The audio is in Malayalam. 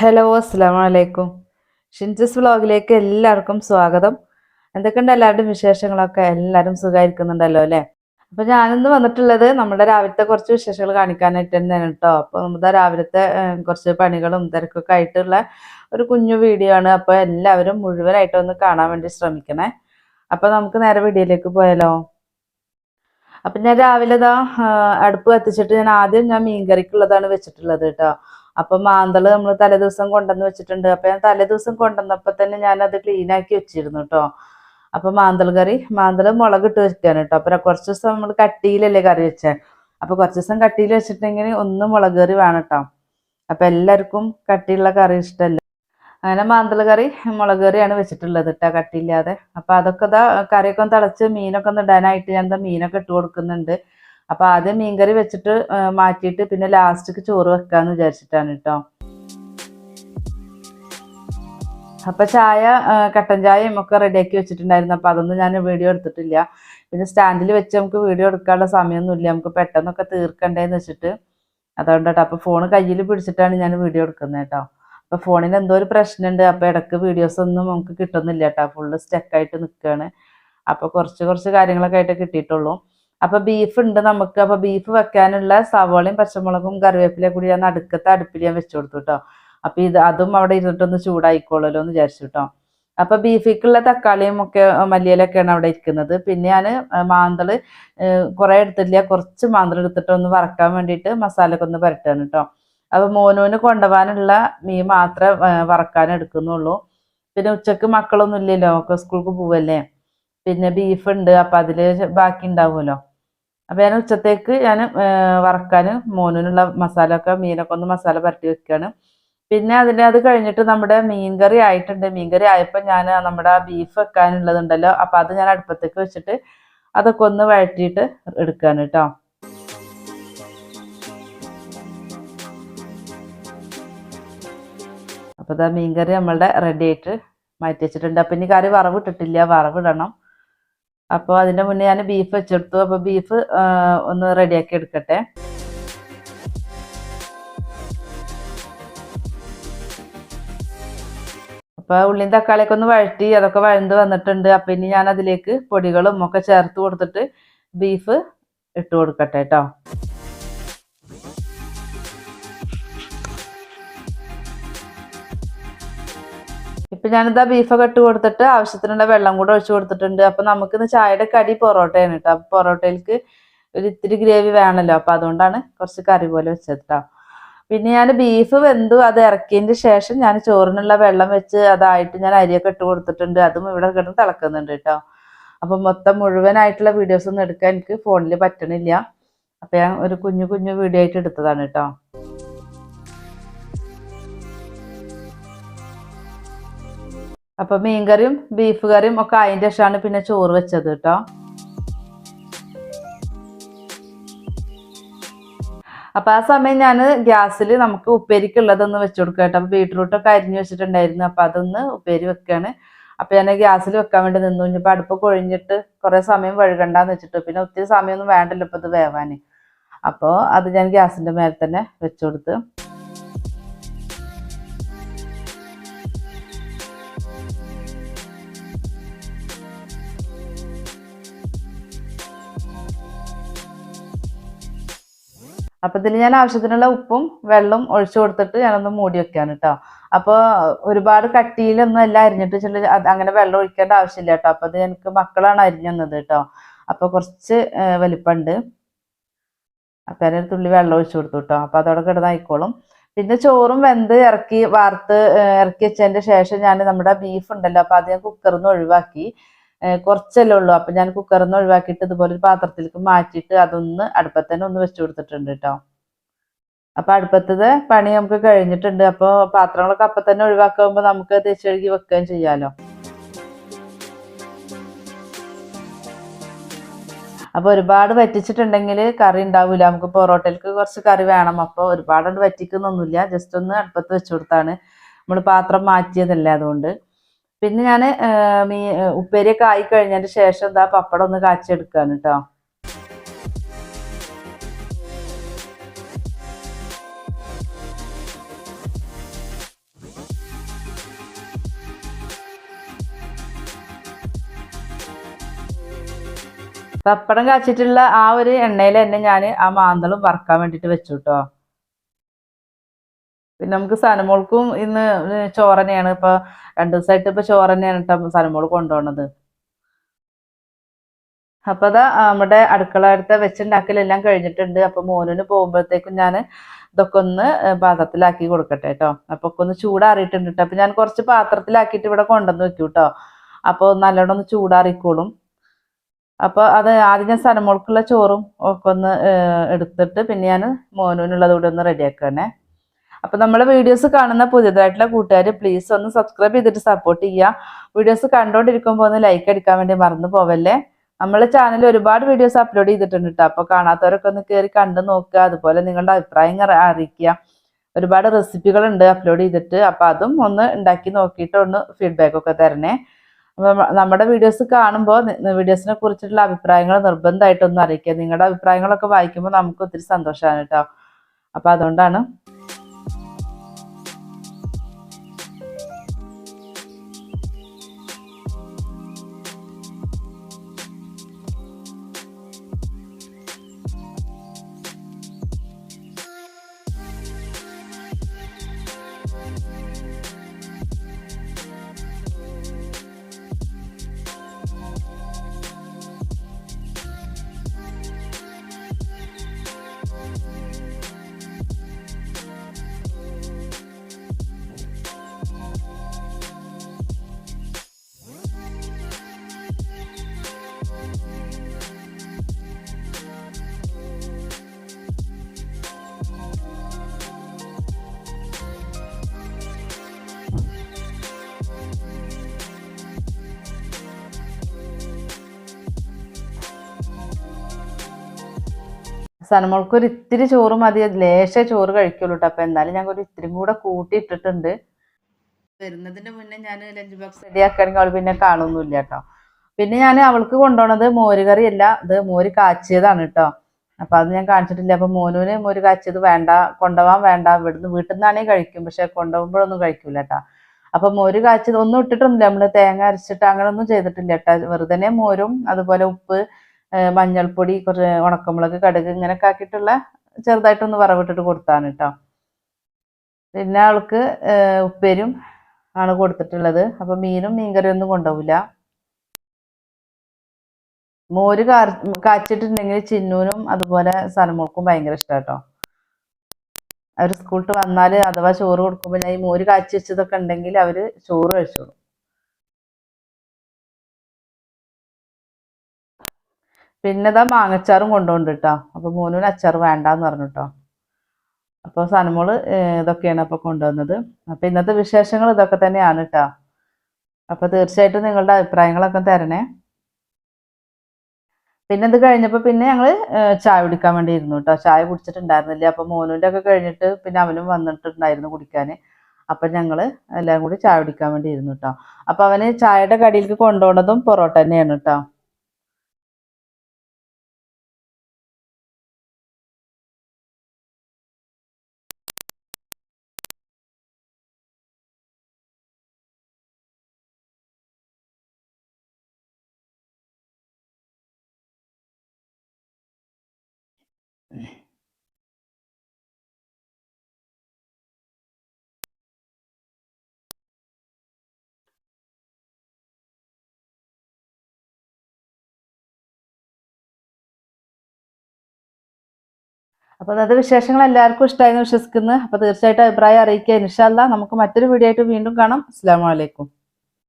ഹലോ അസ്സാം വലൈക്കും ഷിൻജസ് വ്ളോഗിലേക്ക് എല്ലാവർക്കും സ്വാഗതം. എന്തൊക്കെയുണ്ട് എല്ലാവരുടെയും വിശേഷങ്ങളൊക്കെ? എല്ലാവരും സുഖമായിരിക്കുന്നുണ്ടല്ലോ അല്ലേ? അപ്പോൾ ഞാനിന്ന് വന്നിട്ടുള്ളത് നമ്മുടെ രാവിലത്തെ കുറച്ച് വിശേഷങ്ങൾ കാണിക്കാനായിട്ട് തന്നെയാണ് കേട്ടോ. അപ്പോൾ നമ്മുടെ രാവിലത്തെ കുറച്ച് പണികളും തിരക്കൊക്കെ ആയിട്ടുള്ള ഒരു കുഞ്ഞു വീഡിയോ ആണ്. അപ്പോൾ എല്ലാവരും മുഴുവനായിട്ട് ഒന്ന് കാണാൻ വേണ്ടി ശ്രമിക്കണേ. അപ്പോൾ നമുക്ക് നേരെ വീഡിയോയിലേക്ക് പോയാലോ? അപ്പം ഞാൻ രാവിലെ ഇതാ അടുപ്പ് കത്തിച്ചിട്ട് ഞാൻ ആദ്യം ഞാൻ മീൻകറിക്കുള്ളതാണ് വെച്ചിട്ടുള്ളത് കേട്ടോ. അപ്പൊ മാന്തൾ നമ്മൾ തലേദിവസം കൊണ്ടുവന്ന് വെച്ചിട്ടുണ്ട്. അപ്പൊ ഞാൻ തലേദിവസം കൊണ്ടുവന്നപ്പോ തന്നെ ഞാൻ അത് ക്ലീൻ ആക്കി വെച്ചിരുന്നു കേട്ടോ അപ്പൊ മാന്തൾ കറി മാന്തൾ മുളക് ഇട്ട് വെക്കാൻ കേട്ടോ അപ്പൊ കുറച്ച് ദിവസം നമ്മൾ കട്ടിയിലല്ലേ കറി വെച്ചേ. അപ്പൊ കുറച്ച് ദിവസം കട്ടിയിൽ വെച്ചിട്ടുണ്ടെങ്കിൽ ഒന്ന് മുളക് കറി വേണം കേട്ടോ അപ്പൊ എല്ലാവർക്കും കട്ടിയുള്ള കറി ഇഷ്ടമല്ല അങ്ങനെ മാന്തൾ കറി മുളക് കറിയാണ് വെച്ചിട്ടുള്ളത് കേട്ടോ കട്ടിയില്ലാതെ. അപ്പൊ അതൊക്കെ കറിയൊക്കെ ഒന്ന് തിളച്ച് മീനൊക്കെ ഒന്ന് ഇടാനായിട്ട് ഞാൻ എന്താ മീനൊക്കെ ഇട്ട് കൊടുക്കുന്നുണ്ട്. അപ്പൊ ആദ്യം മീൻകറി വെച്ചിട്ട് മാറ്റിയിട്ട് പിന്നെ ലാസ്റ്റിക്ക് ചോറ് വെക്കാന്ന് വിചാരിച്ചിട്ടാണ് കേട്ടോ അപ്പൊ ചായ കട്ടൻ ചായയും ഒക്കെ റെഡിയാക്കി വെച്ചിട്ടുണ്ടായിരുന്നു. അപ്പൊ അതൊന്നും ഞാൻ വീഡിയോ എടുത്തിട്ടില്ല. പിന്നെ സ്റ്റാൻഡിൽ വെച്ച് നമുക്ക് വീഡിയോ എടുക്കാനുള്ള സമയമൊന്നുമില്ല. നമുക്ക് പെട്ടെന്നൊക്കെ തീർക്കണ്ടേന്ന് വെച്ചിട്ട്. അതുകൊണ്ട് കേട്ടോ അപ്പൊ ഫോൺ കയ്യിൽ പിടിച്ചിട്ടാണ് ഞാൻ വീഡിയോ എടുക്കുന്നത് കേട്ടോ അപ്പൊ ഫോണിൽ എന്തോ ഒരു പ്രശ്നമുണ്ട്. അപ്പൊ ഇടയ്ക്ക് വീഡിയോസ് ഒന്നും നമുക്ക് കിട്ടുന്നില്ല കേട്ടോ ഫുള്ള് സ്റ്റക്കായിട്ട് നിൽക്കുകയാണ് അപ്പൊ കുറച്ച് കുറച്ച് കാര്യങ്ങളൊക്കെ ആയിട്ട് കിട്ടിയിട്ടുള്ളൂ. അപ്പൊ ബീഫ് ഉണ്ട് നമുക്ക്. അപ്പൊ ബീഫ് വെക്കാനുള്ള സവോളയും പച്ചമുളകും കറിവേപ്പിലയും കൂടി ഞാൻ നടുക്കത്തെ അടുപ്പിൽ ഞാൻ വെച്ചു കൊടുത്തു കേട്ടോ അപ്പൊ ഇത് അതും അവിടെ ഇരുന്നിട്ടൊന്ന് ചൂടായിക്കോളല്ലോ എന്ന് വിചാരിച്ചു കേട്ടോ അപ്പൊ ബീഫിക്കുള്ള തക്കാളിയും ഒക്കെ മല്ലിയിലൊക്കെയാണ് അവിടെ ഇരിക്കുന്നത്. പിന്നെ ഞാൻ മാന്തൾ കുറെ എടുത്തില്ല കുറച്ച് മാന്തൾ എടുത്തിട്ട് ഒന്ന് വറക്കാൻ വേണ്ടിയിട്ട് മസാലയൊക്കെ ഒന്ന് പുരട്ടാണ് കേട്ടോ അപ്പൊ മോനൂന് കൊണ്ടുപോകാനുള്ള മീൻ മാത്രമേ വറക്കാൻ എടുക്കുന്നുള്ളൂ. പിന്നെ ഉച്ചയ്ക്ക് മക്കളൊന്നും ഇല്ലല്ലോ. ഒക്കെ സ്കൂൾക്ക് പോവല്ലേ. പിന്നെ ബീഫ് ഉണ്ട് അപ്പൊ അതിൽ ബാക്കി ഉണ്ടാവുമല്ലോ അപ്പൊ ഞാൻ ഉച്ചത്തേക്ക് ഞാൻ വറക്കാൻ മോനുള്ള മസാല ഒക്കെ മീനൊക്കെ ഒന്ന് മസാല പരട്ടി വെക്കുകയാണ് പിന്നെ അതിന്റെ അത് കഴിഞ്ഞിട്ട് നമ്മുടെ മീൻകറി ആയിട്ടുണ്ട്. മീൻകറി ആയപ്പോൾ ഞാൻ നമ്മുടെ ബീഫ് വെക്കാനുള്ളതുണ്ടല്ലോ. അപ്പോൾ അത് ഞാൻ അടുപ്പത്തേക്ക് വെച്ചിട്ട് അതൊക്കെ ഒന്ന് വഴറ്റിയിട്ട് എടുക്കാൻ കേട്ടോ അപ്പോൾ ഇതാ മീൻകറി നമ്മളുടെ റെഡി ആയിട്ട് മാറ്റി വെച്ചിട്ടുണ്ട്. അപ്പം ഇനി കറി വറവിട്ടിട്ടില്ല വറവിടണം അപ്പോൾ അതിന്റെ മുന്നേ ഞാൻ ബീഫ് വെച്ചെടുത്തു. അപ്പോൾ ബീഫ് ഒന്ന് റെഡിയാക്കി എടുക്കട്ടെ. അപ്പോൾ ഉള്ളിയും തക്കാളിയൊക്കെ ഒന്ന് വഴറ്റി അതൊക്കെ വഴണ്ട് വന്നിട്ടുണ്ട്. അപ്പം ഇനി ഞാൻ അതിലേക്ക് പൊടികളും ഒക്കെ ചേർത്ത് കൊടുത്തിട്ട് ബീഫ് ഇട്ട് കൊടുക്കട്ടെ കേട്ടോ ഇപ്പൊ ഞാനിതാ ബീഫൊക്കെ ഇട്ട് കൊടുത്തിട്ട് ആവശ്യത്തിനുള്ള വെള്ളം കൂടെ ഒഴിച്ചു കൊടുത്തിട്ടുണ്ട്. അപ്പൊ നമുക്കിന്ന് ചായയുടെ കടി പൊറോട്ടയാണ് കേട്ടോ അപ്പൊ പൊറോട്ടയിലേക്ക് ഒരു ഇത്തിരി ഗ്രേവി വേണമല്ലോ അപ്പൊ അതുകൊണ്ടാണ് കുറച്ച് കറി പോലെ വെച്ചത് പിന്നെ ഞാൻ ബീഫ് വെന്തു. അത് ഇറക്കിയതിന്റെ ശേഷം ഞാൻ ചോറിനുള്ള വെള്ളം വെച്ച് അതായിട്ട് ഞാൻ അരിയൊക്കെ ഇട്ട് കൊടുത്തിട്ടുണ്ട്. അതും ഇവിടെ കിടന്ന് തിളക്കുന്നുണ്ട് കേട്ടോ അപ്പൊ മൊത്തം മുഴുവനായിട്ടുള്ള വീഡിയോസ് ഒന്നും എടുക്കാൻ എനിക്ക് ഫോണിൽ പറ്റണില്ല. അപ്പൊ ഞാൻ ഒരു കുഞ്ഞു കുഞ്ഞു വീഡിയോ ആയിട്ട് എടുത്തതാണ് കേട്ടോ അപ്പൊ മീൻകറിയും ബീഫ് കറിയും ഒക്കെ അതിന്റെ ശേഷമാണ് പിന്നെ ചോറ് വെച്ചത് കേട്ടോ. അപ്പൊ ആ സമയം ഞാൻ ഗ്യാസിൽ നമുക്ക് ഉപ്പേരിക്കുള്ളതൊന്ന് വെച്ചു കൊടുക്കുക കേട്ടോ. അപ്പൊ ബീട്രൂട്ടൊക്കെ അരിഞ്ഞു വെച്ചിട്ടുണ്ടായിരുന്നു. അപ്പൊ അതൊന്ന് ഉപ്പേരി വെക്കാണ്. അപ്പൊ ഞാൻ ഗ്യാസിൽ വെക്കാൻ വേണ്ടി നിന്നു. ഇനിയിപ്പോ അടുപ്പ് കൊഴിഞ്ഞിട്ട് കുറെ സമയം വഴുകണ്ടെന്ന് വെച്ചിട്ട് പിന്നെ ഒത്തിരി സമയമൊന്നും വേണ്ടല്ലോ ഇപ്പൊ ഇത് വേവാന്. അപ്പോൾ അത് ഞാൻ ഗ്യാസിന്റെ മേലെ തന്നെ വെച്ചു കൊടുത്ത് അപ്പൊ ഇതിൽ ഞാൻ ആവശ്യത്തിനുള്ള ഉപ്പും വെള്ളം ഒഴിച്ചു കൊടുത്തിട്ട് ഞാനൊന്ന് മൂടി വെക്കാണ് കേട്ടോ അപ്പോൾ ഒരുപാട് കട്ടിയിലൊന്നും എല്ലാം അരിഞ്ഞിട്ട് ചില അങ്ങനെ വെള്ളം ഒഴിക്കേണ്ട ആവശ്യമില്ല കേട്ടോ അപ്പൊ അത് എനിക്ക് മക്കളാണ് അരിഞ്ഞു തന്നത് കേട്ടോ അപ്പൊ കുറച്ച് വലിപ്പമുണ്ട് അപ്പൊ അതിനൊരു തുള്ളി വെള്ളം ഒഴിച്ചു കൊടുത്തു കേട്ടോ അപ്പൊ അതോടെ കിടന്നായിക്കോളും. പിന്നെ ചോറും വെന്ത് ഇറക്കി വാർത്ത് ഇറക്കി വെച്ചതിന്റെ ശേഷം ഞാൻ നമ്മുടെ ബീഫ് ഉണ്ടല്ലോ അപ്പൊ അത് ഞാൻ കുക്കറിൽ നിന്ന് ഒഴിവാക്കി. കുറച്ചല്ലേ ഉള്ളൂ. അപ്പൊ ഞാൻ കുക്കറിൽ നിന്ന് ഒഴിവാക്കിയിട്ട് ഇതുപോലെ ഒരു പാത്രത്തിലേക്ക് മാറ്റിയിട്ട് അതൊന്ന് അടുപ്പത്ത് തന്നെ ഒന്ന് വെച്ചു കൊടുത്തിട്ടുണ്ട് കേട്ടോ. അപ്പൊ അടുപ്പത്തത് പണി നമുക്ക് കഴിഞ്ഞിട്ടുണ്ട്. അപ്പൊ പാത്രങ്ങളൊക്കെ അപ്പൊ തന്നെ ഒഴിവാക്കുമ്പോ നമുക്ക് തേച്ച് കഴുകി വെക്കുകയും ചെയ്യാലോ. അപ്പൊ ഒരുപാട് വറ്റിച്ചിട്ടുണ്ടെങ്കിൽ കറി ഉണ്ടാവില്ല നമുക്ക് പൊറോട്ടയിലേക്ക് കുറച്ച് കറി വേണം. അപ്പൊ ഒരുപാട് വറ്റിക്കുന്നൊന്നുമില്ല. ജസ്റ്റ് ഒന്ന് അടുപ്പത്ത് വെച്ചു കൊടുത്താണ്. നമ്മൾ പാത്രം മാറ്റിയതല്ലേ അതുകൊണ്ട്. പിന്നെ ഞാൻ മീ ഉപ്പേരിയൊക്കെ ആയി കഴിഞ്ഞതിന് ശേഷം എന്താ പപ്പടം ഒന്ന് കാച്ചെടുക്കാണ് കേട്ടോ പപ്പടം കാച്ചിട്ടുള്ള ആ ഒരു എണ്ണയിൽ തന്നെ ഞാൻ ആ മാന്തളും വറക്കാൻ വേണ്ടിയിട്ട് വെച്ചു കേട്ടോ പിന്നെ നമുക്ക് സനമോൾക്കും ഇന്ന് ചോറനെയാണ് ഇപ്പൊ രണ്ടു ദിവസമായിട്ട് ഇപ്പൊ ചോറനെയാണ് കേട്ടോ സനമോൾ കൊണ്ടുപോണത് അപ്പൊ അതാ നമ്മുടെ അടുക്കള അടുത്ത വെച്ചുണ്ടാക്കലെല്ലാം കഴിഞ്ഞിട്ടുണ്ട്. അപ്പൊ മോനിന് പോകുമ്പോഴത്തേക്കും ഞാൻ ഇതൊക്കെ ഒന്ന് പാത്രത്തിലാക്കി കൊടുക്കട്ടെ കേട്ടോ അപ്പൊ ഒക്കെ ഒന്ന് ചൂടാറിയിട്ടുണ്ട് കേട്ടോ അപ്പൊ ഞാൻ കുറച്ച് പാത്രത്തിലാക്കിയിട്ട് ഇവിടെ കൊണ്ടുവന്ന് വെക്കും കേട്ടോ അപ്പൊ നല്ലോണം ഒന്ന് ചൂടാറിക്കോളും. അപ്പോൾ അത് ആദ്യം ഞാൻ സനമോൾക്കുള്ള ചോറും ഒക്കെ ഒന്ന് എടുത്തിട്ട് പിന്നെ ഞാൻ മോനുവിനുള്ളത് കൂടെ ഒന്ന് റെഡിയാക്കണേ. അപ്പൊ നമ്മളെ വീഡിയോസ് കാണുന്ന പുതിയതായിട്ടുള്ള കൂട്ടുകാർ പ്ലീസ് ഒന്ന് സബ്സ്ക്രൈബ് ചെയ്തിട്ട് സപ്പോർട്ട് ചെയ്യുക വീഡിയോസ് കണ്ടോണ്ടിരിക്കുമ്പോൾ ഒന്ന് ലൈക്ക് അടിക്കാൻ വേണ്ടി മറന്നു പോവല്ലേ? നമ്മളെ ചാനലിൽ ഒരുപാട് വീഡിയോസ് അപ്ലോഡ് ചെയ്തിട്ടുണ്ട് കേട്ടോ അപ്പോൾ കാണാത്തവരൊക്കെ ഒന്ന് കയറി കണ്ടു നോക്കുക. അതുപോലെ നിങ്ങളുടെ അഭിപ്രായം അറിയിക്കുക. ഒരുപാട് റെസിപ്പികൾ ഉണ്ട് അപ്ലോഡ് ചെയ്തിട്ട്. അപ്പൊ അതും ഒന്ന് ഉണ്ടാക്കി നോക്കിയിട്ട് ഒന്ന് ഫീഡ്ബാക്ക് ഒക്കെ തരണേ. നമ്മുടെ വീഡിയോസ് കാണുമ്പോൾ വീഡിയോസിനെ കുറിച്ചിട്ടുള്ള അഭിപ്രായങ്ങൾ നിർബന്ധമായിട്ടൊന്നും അറിയിക്കുക. നിങ്ങളുടെ അഭിപ്രായങ്ങളൊക്കെ വായിക്കുമ്പോൾ നമുക്ക് ഒത്തിരി സന്തോഷമാണ് കേട്ടോ അപ്പൊ അതുകൊണ്ടാണ് സനമോൾക്ക് ഒരു ഇത്തിരി ചോറ് മതി. ലേശ ചോറ് കഴിക്കുള്ളൂ കേട്ടോ അപ്പൊ എന്നാലും ഞങ്ങൾ ഒരു ഇത്തിരി കൂടെ കൂട്ടിയിട്ടിട്ടുണ്ട്. വരുന്നതിന് മുന്നേ ഞാൻ ലഞ്ച് ബോക്സ് റെഡിയാക്കുകയാണെങ്കിൽ അവൾ പിന്നെ കാണുന്നില്ല കേട്ടോ പിന്നെ ഞാൻ അവൾക്ക് കൊണ്ടുപോണത് മോര് അല്ല ഇത് മോര് കാച്ചിയതാണ് കേട്ടോ അപ്പൊ അത് ഞാൻ കാണിച്ചിട്ടില്ല. അപ്പൊ മോനുവിന് മോര് കാച്ചിയത് വേണ്ട. കൊണ്ടുപോകാൻ വേണ്ട. ഇവിടുന്ന് വീട്ടിൽ നിന്നാണെങ്കിൽ കഴിക്കും. പക്ഷെ കൊണ്ടുപോകുമ്പോഴൊന്നും കഴിക്കൂല കേട്ടോ അപ്പൊ മോര് കാച്ചിയത് ഒന്നും ഇട്ടിട്ടൊന്നുമില്ല. നമ്മൾ തേങ്ങ അരച്ചിട്ട് അങ്ങനെ ഒന്നും ചെയ്തിട്ടില്ല കേട്ടോ വെറുതെ മോരും അതുപോലെ ഉപ്പ് മഞ്ഞൾപ്പൊടി കുറച്ച് ഉണക്കമുളക് കടുക് ഇങ്ങനെയൊക്കെ ആക്കിയിട്ടുള്ള ചെറുതായിട്ടൊന്ന് വറവിട്ടിട്ട് കൊടുത്താണ് കേട്ടോ പിന്നെ ആൾക്ക് ഉപ്പേരും ആണ് കൊടുത്തിട്ടുള്ളത്. അപ്പം മീനും മീൻകറിയും ഒന്നും കൊണ്ടുപോകില്ല മോര് കാച്ചിട്ടുണ്ടെങ്കിൽ ചിന്നൂനും അതുപോലെ സനമോൾക്കും ഭയങ്കര ഇഷ്ടം കേട്ടോ അവർ സ്കൂളിട്ട് വന്നാൽ അഥവാ ചോറ് കൊടുക്കുമ്പോൾ ഞാൻ ഈ മോര് കാച്ചി വെച്ചതൊക്കെ ഉണ്ടെങ്കിൽ അവർ ചോറ് കഴിച്ചോളും. പിന്നെ ഇതാ മാങ്ങച്ചാറും കൊണ്ടുപോണ്ട് കേട്ടോ അപ്പോൾ മോനൂന് അച്ചാർ വേണ്ടാന്ന് പറഞ്ഞു കേട്ടോ അപ്പോൾ സനമോൾ ഇതൊക്കെയാണ് അപ്പോൾ കൊണ്ടുവന്നത്. അപ്പോൾ ഇന്നത്തെ വിശേഷങ്ങൾ ഇതൊക്കെ തന്നെയാണ് കേട്ടോ അപ്പോൾ തീർച്ചയായിട്ടും നിങ്ങളുടെ അഭിപ്രായങ്ങളൊക്കെ തരണേ. പിന്നെ ഇത് കഴിഞ്ഞപ്പോൾ പിന്നെ ഞങ്ങൾ ചായ കുടിക്കാൻ വേണ്ടി ഇരുന്നു കേട്ടോ ചായ കുടിച്ചിട്ടുണ്ടായിരുന്നില്ല. അപ്പോൾ മോനൂന്റെ ഒക്കെ കഴിഞ്ഞിട്ട് പിന്നെ അവനും വന്നിട്ടുണ്ടായിരുന്നു കുടിക്കാൻ അപ്പം ഞങ്ങൾ എല്ലാം കൂടി ചായ കുടിക്കാൻ വേണ്ടി ഇരുന്നു കേട്ടോ അപ്പോൾ അവന് ചായയുടെ കടിയിലേക്ക് കൊണ്ടുപോകുന്നതും പൊറോട്ട തന്നെയാണ് കേട്ടോ അപ്പോൾ അതായത് വിശേഷങ്ങൾ എല്ലാവർക്കും ഇഷ്ടമായെന്ന് വിശ്വസിക്കുന്നു. അപ്പോൾ തീർച്ചയായിട്ടും അഭിപ്രായം അറിയിക്കുക. ഇൻഷാല്ല നമുക്ക് മറ്റൊരു വീഡിയോ ആയിട്ട് വീണ്ടും കാണാം. അസ്സാം വലൈക്കും